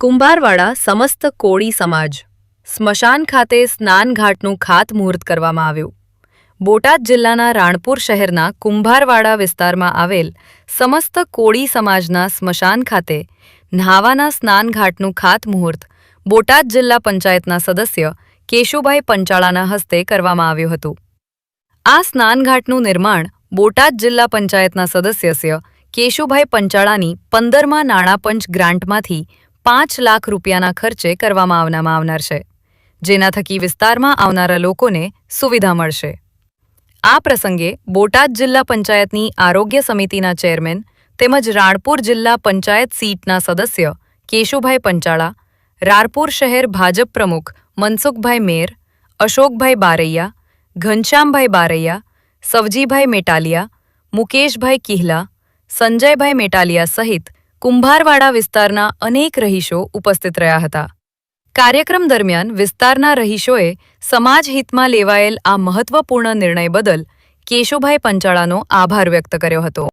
કુંભારવાડા સમસ્ત કોળી સમાજ, સ્મશાન ખાતે સ્નાનઘાટનું ખાતમુહૂર્ત કરવામાં આવ્યું. બોટાદ જિલ્લાના રાણપુર શહેરના કુંભારવાડા વિસ્તારમાં આવેલ સમસ્ત કોળી સમાજના સ્મશાન ખાતે ન્હાવાના સ્નાનઘાટનું ખાતમુહૂર્ત બોટાદ જિલ્લા પંચાયતના સદસ્ય કેશુભાઈ પંચાળાના હસ્તે કરવામાં આવ્યું હતું. આ સ્નાનઘાટનું નિર્માણ બોટાદ જિલ્લા પંચાયતના સદસ્ય કેશુભાઈ પંચાળાની પંદરમાં નાણાપંચ ગ્રાન્ટમાંથી પાંચ લાખ રૂપિયાના ખર્ચે કરવામાં આવનામાં આવનાર છે, જેના થકી વિસ્તારમાં આવનારા લોકોને સુવિધા મળશે. આ પ્રસંગે બોટાદ જિલ્લા પંચાયતની આરોગ્ય સમિતિના ચેરમેન તેમજ રાણપુર જિલ્લા પંચાયત સીટના સદસ્ય કેશુભાઈ પંચાળા, રારપુર શહેર ભાજપ પ્રમુખ મનસુખભાઈ મેર, અશોકભાઈ બારૈયા, ઘનશ્યામભાઈ બારૈયા, સવજીભાઈ મેટાલિયા, મુકેશભાઈ કિહલા, સંજયભાઈ મેટાલિયા સહિત કુંભારવાડા વિસ્તારના અનેક રહીશો ઉપસ્થિત રહ્યા હતા. કાર્યક્રમ દરમિયાન વિસ્તારના રહીશોએ સમાજ હિતમાં લેવાયેલ આ મહત્વપૂર્ણ નિર્ણય બદલ કેશુભાઈ પંચાળાનો આભાર વ્યક્ત કર્યો હતો.